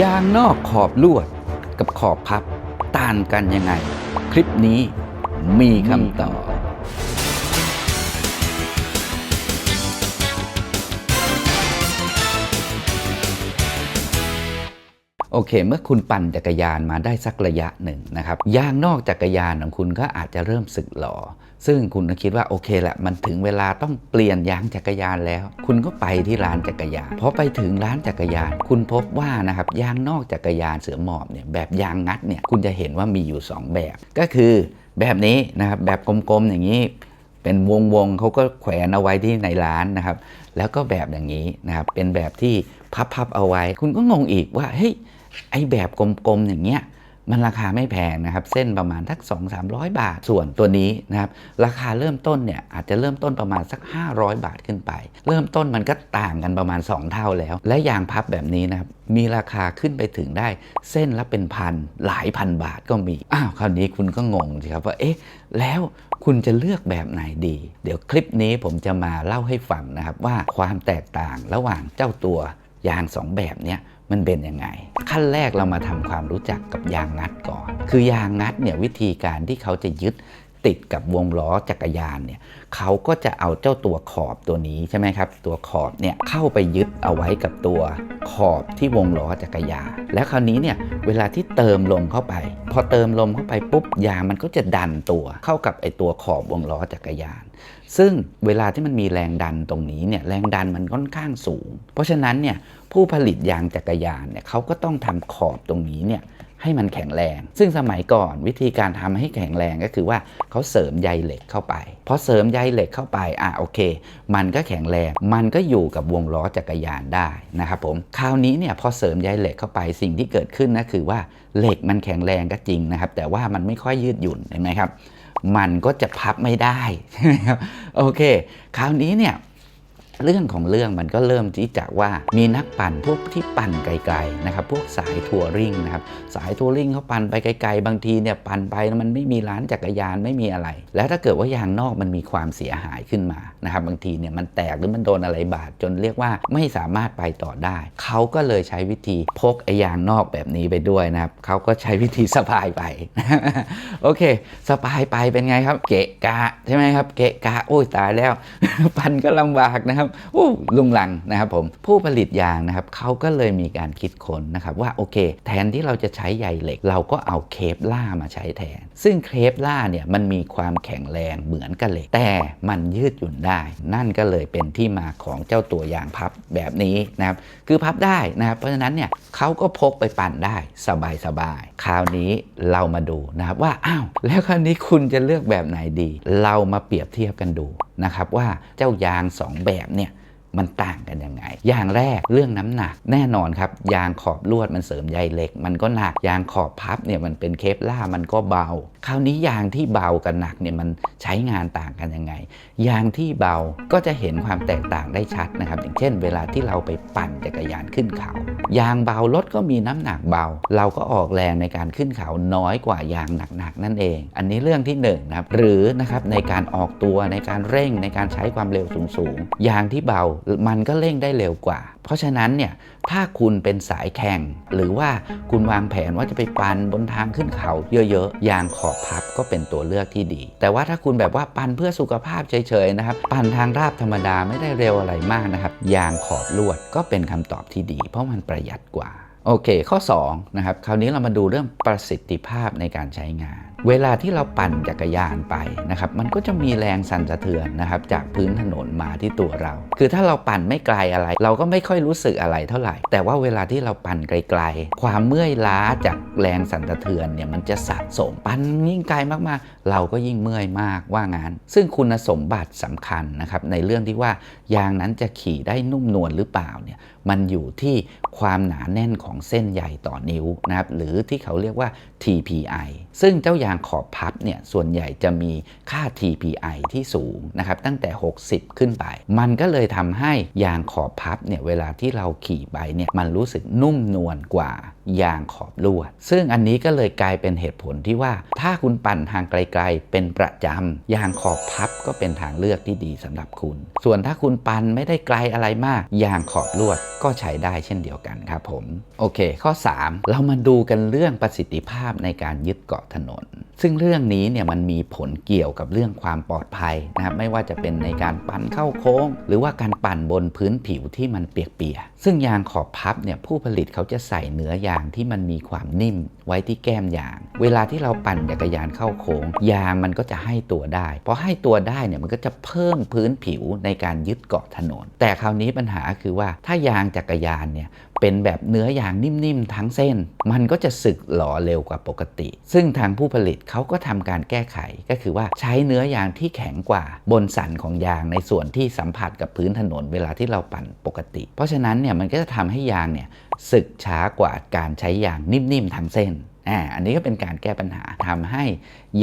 ยางนอกขอบลวดกับขอบพับต่างกันยังไง คลิปนี้มีคำตอบโอเค เมื่อคุณปั่นจักรยานมาได้สักระยะหนึ่งนะครับยางนอกจักรยานของคุณก็อาจจะเริ่มสึกหรอ ซึ่งคุณก็คิดว่าโอเคแหละมันถึงเวลาต้องเปลี่ยนยางจักรยานแล้ว คุณก็ไปที่ร้านจักรยานพอไปถึงร้านจักรยาน คุณพบว่านะครับยางนอกจักรยานเสือหมอบเนี่ยแบบยางงัดเนี่ยคุณจะเห็นว่ามีอยู่ 2 แบบ ก็คือแบบนี้นะครับแบบกลมๆอย่างนี้เป็นวงวงๆเขาก็แขวนเอาไว้ที่ในร้านนะครับ แล้วก็แบบอย่างนี้นะครับ เป็นแบบที่พับๆเอาไว้ คุณก็งงอีกว่าเฮ้ยไอแบบกลมๆอย่างเงี้ย มันราคาไม่แพงนะครับ เส้นประมาณทัก 2 3 0 0 บาท ส่วนตัวนี้นะครับ ราคาเริ่มต้นเนี่ยอาจจะเริ่มต้นประมาณสัก 500 บาทขึ้นไป เริ่มต้นมันก็ต่างกันประมาณ 2 เท่าแล้ว และยางพับแบบนี้นะครับ มีราคาขึ้นไปถึงได้เส้นละเป็นพันหลายพันบาทก็มี อ้าวคราวนี้คุณก็งงสิครับว่าเอ๊ะแล้วคุณจะเลือกแบบไหนดี เดี๋ยวคลิปนี้ผมจะมาเล่าให้ฟังนะครับว่าความแตกต่างระหว่างเจ้าตัวยางสองแบบเนี้ย มันเป็นยังไง ขั้นแรกเรามาทำความรู้จักกับยางงัดก่อน คือยางงัดเนี่ยวิธีการที่เขาจะยึดติดกับวงล้อจักรยานเนี่ยเขาก็จะเอาเจ้าตัวขอบตัวนี้ใช่ไหมครับ ตัวขอบเนี่ยเข้าไปยึดเอาไว้กับตัวขอบที่วงล้อจักรยาน แล้วคราวนี้เนี่ยเวลาที่เติมลมเข้าไป พอเติมลมเข้าไปปุ๊บยางมันก็จะดันตัวเข้ากับไอตัวขอบวงล้อจักรยาน ซึ่งเวลาที่มันมีแรงดันตรงนี้เนี่ยแรงดันมันค่อนข้างสูง เพราะฉะนั้นเนี่ยผู้ผลิตยางจักรยานเนี่ยเขาก็ต้องทำขอบตรงนี้เนี่ยให้มันแข็งแรง ซึ่งสมัยก่อนวิธีการทำให้แข็งแรงก็คือว่าเขาเสริมใยเหล็กเข้าไป พอเสริมใยเหล็กเข้าไป อะโอเค มันก็แข็งแรง มันก็อยู่กับวงล้อจักรยานได้นะครับผม คราวนี้เนี่ยพอเสริมใยเหล็กเข้าไปสิ่งที่เกิดขึ้นนะคือว่าเหล็กมันแข็งแรงก็จริงนะครับ แต่ว่ามันไม่ค่อยยืดหยุ่นเห็นไหมครับ มันก็จะพับไม่ได้ใช่ไหมครับโอเค คราวนี้เนี่ย เรื่องของเรื่องมันก็เริ่มที่จะว่ามีนักปั่นพวกที่ปั่นไกลๆนะครับพวกสายทัวริงนะครับสายทัวริงเขาปั่นไปไกลๆ บางทีเนี่ยปั่นไปแล้วมันไม่มีร้านจักรยานไม่มีอะไร แล้วถ้าเกิดว่ายางนอกมันมีความเสียหายขึ้นมานะครับบางทีเนี่ยมันแตกหรือมันโดนอะไรบาดจนเรียกว่าไม่สามารถไปต่อได้ เขาก็เลยใช้วิธีพกไอ้ยางนอกแบบนี้ไปด้วยนะครับเขาก็ใช้วิธีสะพายไปโอเคสปายไปเป็นไงครับ เกะกะใช่ไหมครับเกะกะโอ้ยตายแล้วพันก็ลำบากนะครับลุงลังนะครับผมผู้ผลิตยางนะครับเขาก็เลยมีการคิดค้นนะครับว่าโอเค แทนที่เราจะใช้ใยเหล็ก เราก็เอาเคปล่ามาใช้แทน ซึ่งเคปล่าเนี่ยมันมีความแข็งแรงเหมือนกับเหล็ก แต่มันยืดหยุ่นได้ นั่นก็เลยเป็นที่มาของเจ้าตัวยางพับแบบนี้นะครับคือพับได้นะครับเพราะฉะนั้นเนี่ยเขาก็พกไปปั่นได้สบายๆคราวนี้เรามาดูนะครับว่าอ้าวแล้วคราวนี้คุณจะเลือกแบบไหนดี เรามาเปรียบเทียบกันดูนะครับว่าเจ้ายางสองแบบเนี่ย มันต่างกันยังไง อย่างแรกเรื่องน้ำหนักแน่นอนครับ ยางขอบลวดมันเสริมใยเหล็ก มันก็หนัก ยางขอบพับเนี่ยมันเป็นเคปล่ามันก็เบา คราวนี้ยางที่เบากับหนักเนี่ยมันใช้งานต่างกันยังไง ยางที่เบาก็จะเห็นความแตกต่างได้ชัดนะครับ อย่างเช่น เวลาที่เราไปปั่นจักรยานขึ้นเขา ยางเบารถก็มีน้ำหนักเบา เราก็ออกแรงในการขึ้นเขาน้อยกว่ายางหนักๆนั่นเอง อันนี้เรื่องที่หนึ่งนะครับหรือนะครับในการออกตัวในการเร่งในการใช้ความเร็วสูงๆยางที่เบามันก็เร่งได้เร็วกว่า เพราะฉะนั้นเนี่ยถ้าคุณเป็นสายแข่ง หรือว่าคุณวางแผนว่าจะไปปั่นบนทางขึ้นเขาเยอะๆยางขอบพับก็เป็นตัวเลือกที่ดี แต่ว่าถ้าคุณแบบว่าปั่นเพื่อสุขภาพเฉยๆนะครับ ปั่นทางราบธรรมดาไม่ได้เร็วอะไรมากนะครับยางขอบลวดก็เป็นคำตอบที่ดี เพราะมันประหยัดกว่าโอเค ข้อ2นะครับคราวนี้เรามาดูเรื่องประสิทธิภาพในการใช้งาน เวลาที่เราปั่นจักรยานไปนะครับมันก็จะมีแรงสั่นสะเทือนนะครับจากพื้นถนนมาที่ตัวเรา คือถ้าเราปั่นไม่ไกลอะไร เราก็ไม่ค่อยรู้สึกอะไรเท่าไหร่ แต่ว่าเวลาที่เราปั่นไกลๆ ความเมื่อยล้าจากแรงสั่นสะเทือนเนี่ยมันจะสะสมปั่นยิ่งไกลมากๆ เราก็ยิ่งเมื่อยมากว่างั้น ซึ่งคุณสมบัติสำคัญนะครับในเรื่องที่ว่ายางนั้นจะขี่ได้นุ่มนวลหรือเปล่าเนี่ยมันอยู่ที่ความหนาแน่นของเส้นใยต่อนิ้วนะครับหรือที่เขาเรียกว่า TPI ซึ่งเจ้ายางางขอบพับเนี่ยส่วนใหญ่จะมีค่า TPI ที่สูงนะครับตั้งแต่ 60 ขึ้นไป มันก็เลยทำให้ยางขอบพับเนี่ยเวลาที่เราขี่ไปเนี่ยมันรู้สึกนุ่มนวลกว่ายางขอบลวด ซึ่งอันนี้ก็เลยกลายเป็นเหตุผลที่ว่า ถ้าคุณปั่นทางไกลๆ เป็นประจำยางขอบพับก็เป็นทางเลือกที่ดีสำหรับคุณ ส่วนถ้าคุณปั่นไม่ได้ไกลอะไรมาก ยางขอบลวดก็ใช้ได้เช่นเดียวกันครับผม โอเค ข้อ 3 เรามาดูกันเรื่องประสิทธิภาพในการยึดเกาะถนนซึ่งเรื่องนี้เนี่ยมันมีผลเกี่ยวกับเรื่องความปลอดภัยนะครับไม่ว่าจะเป็นในการปั่นเข้าโค้ง หรือว่าการปั่นบนพื้นผิวที่มันเปียกๆ ซึ่งยางขอบพับเนี่ยผู้ผลิตเขาจะใส่เนื้อยางที่มันมีความนิ่มไว้ที่แก้มยาง เวลาที่เราปั่นจักรยานเข้าโค้ง ยางมันก็จะให้ตัวได้พอให้ตัวได้เนี่ยมันก็จะเพิ่มพื้นผิวในการยึดเกาะถนน แต่คราวนี้ปัญหาคือว่าถ้ายางจักรยานเนี่ยเป็นแบบเนื้อยางนิ่มๆ ทั้งเส้น มันก็จะสึกหล่อเร็วกว่าปกติ ซึ่งทางผู้ผลิตเขาก็ทำการแก้ไขก็คือว่าใช้เนื้อยางที่แข็งกว่าบนสันของยางในส่วนที่สัมผัสกับพื้นถนนเวลาที่เราปั่นปกติ เพราะฉะนั้นเนี่ยมันก็จะทำให้ยางเนี่ยสึกช้ากว่าการใช้ยางนิ่มๆทั้งเส้นอ่าอันนี้ก็เป็นการแก้ปัญหาทำให้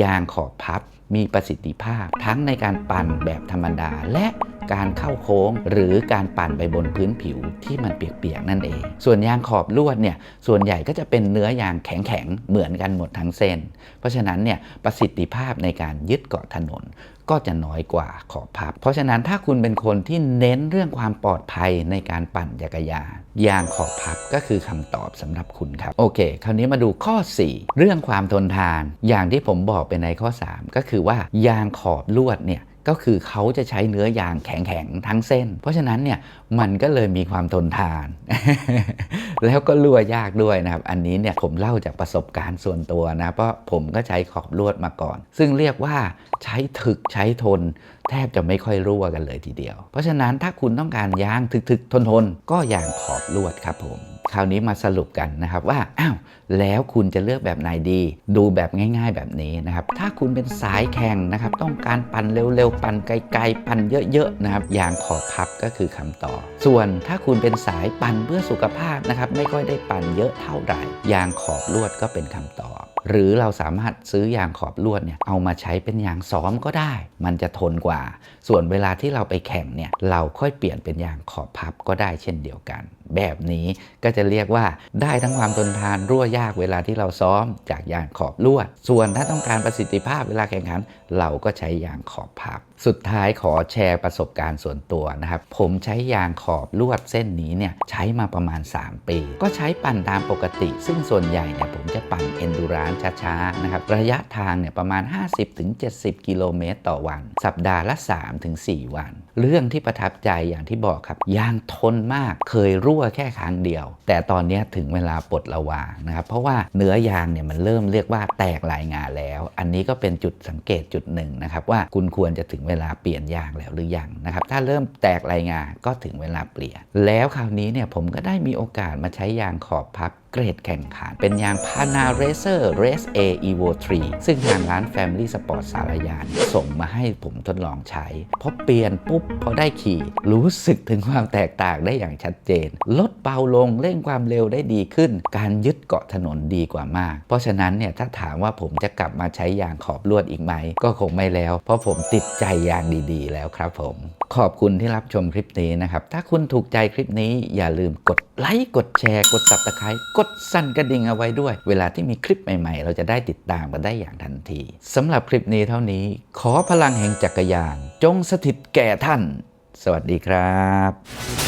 ยางขอบพับมีประสิทธิภาพทั้งในการปั่นแบบธรรมดาและ การเข้าโค้ง หรือการปั่นไปบนพื้นผิวที่มันเปียกๆนั่นเอง ส่วนยางขอบลวดเนี่ยส่วนใหญ่ก็จะเป็นเนื้อยางแข็งๆเหมือนกันหมดทั้งเส้น เพราะฉะนั้นเนี่ยประสิทธิภาพในการยึดเกาะถนนก็จะน้อยกว่าขอบพับ เพราะฉะนั้นถ้าคุณเป็นคนที่เน้นเรื่องความปลอดภัยในการปั่นจักรยานยางขอบพับก็คือคำตอบสำหรับคุณครับ โอเค คราวนี้มาดูข้อ 4 เรื่องความทนทาน อย่างที่ผมบอกไปในข้อ 3 ก็คือว่ายางขอบลวดเนี่ย ก็คือเขาจะใช้เนื้อยางแข็งๆทั้งเส้น เพราะฉะนั้นเนี่ยมันก็เลยมีความทนทาน แล้วก็รั่วยากด้วยนะครับ อันนี้เนี่ยผมเล่าจากประสบการณ์ส่วนตัวนะ เพราะผมก็ใช้ขอบลวดมาก่อน ซึ่งเรียกว่าใช้ถึกใช้ทน แทบจะไม่ค่อยรั่วกันเลยทีเดียว เพราะฉะนั้นถ้าคุณต้องการยางถึกๆ ทนๆก็ยางขอบลวดครับผมคราวนี้มาสรุปกันนะครับว่าอ้าวแล้วคุณจะเลือกแบบไหนดี ดูแบบง่าย ๆ แบบนี้นะครับ ถ้าคุณเป็นสายแข่งนะครับ ต้องการปั่นเร็วๆปั่นไกลๆ ปั่นเยอะๆนะครับยางขอบพับก็คือคำตอบส่วนถ้าคุณเป็นสายปั่นเพื่อสุขภาพนะครับไม่ค่อยได้ปั่นเยอะเท่าไหร่ ยางขอบลวดก็เป็นคำตอบหรือเราสามารถซื้อยางขอบลวดเนี่ยเอามาใช้เป็นยางซ้อมก็ได้ มันจะทนกว่า ส่วนเวลาที่เราไปแข่งเนี่ยเราค่อยเปลี่ยนเป็นยางขอบพับก็ได้เช่นเดียวกัน แบบนี้ ก็จะเรียกว่าได้ทั้งความทนทานรั่วยากเวลาที่เราซ้อมจากยางขอบลวดส่วนถ้าต้องการประสิทธิภาพเวลาแข่งขัน เราก็ใช้ยางขอบพับสุดท้ายขอแชร์ประสบการณ์ส่วนตัวนะครับ ผมใช้ยางขอบลวดเส้นนี้เนี่ยใช้มาประมาณ 3 ปี ก็ใช้ปั่นตามปกติ ซึ่งส่วนใหญ่เนี่ยผมจะปั่นเอนดูรานช้าๆนะครับระยะทางเนี่ยประมาณ 50-70 กิโลเมตรต่อวัน สัปดาห์ละ 3-4 วัน เรื่องที่ประทับใจอย่างที่บอกครับ ยางทนมากเคยรั่วแค่ครั้งเดียว แต่ตอนนี้ถึงเวลาปลดระวางนะครับเพราะว่าเนื้อยางเนี่ยมันเริ่มเรียกว่าแตกลายงาแล้ว อันนี้ก็เป็นจุดสังเกตจุดหนึ่งนะครับว่าคุณควรจะถึงเวลาเปลี่ยนยางแล้วหรือยังนะครับ ถ้าเริ่มแตกลายงาก็ถึงเวลาเปลี่ยน แล้วคราวนี้เนี่ยผมก็ได้มีโอกาสมาใช้ยางขอบพับ เกรดแข่งขัน เป็นยาง Pana Racer Race A Evo 3ซึ่งทางร้าน Family Sport สารยานส่งมาให้ผมทดลองใช้พอเปลี่ยนปุ๊บพอได้ขี่ รู้สึกถึงความแตกต่างได้อย่างชัดเจน ลดเบาลงเร่งความเร็วได้ดีขึ้น การยึดเกาะถนนดีกว่ามาก เพราะฉะนั้นเนี่ยถ้าถามว่าผมจะกลับมาใช้ยางขอบลวดอีกไหม ก็คงไม่แล้ว เพราะผมติดใจยางดีๆ แล้วครับผม ขอบคุณที่รับชมคลิปนี้นะครับ ถ้าคุณถูกใจคลิปนี้อย่าลืมกดไลค์ กดแชร์ กดสับตะไคร้กดสั่นกระดิ่งเอาไว้ด้วย เวลาที่มีคลิปใหม่ ๆ เราจะได้ติดตามกันได้อย่างทันทีสำหรับคลิปนี้เท่านี้ ขอพลังแห่งจักรยาน จงสถิตแก่ท่าน สวัสดีครับ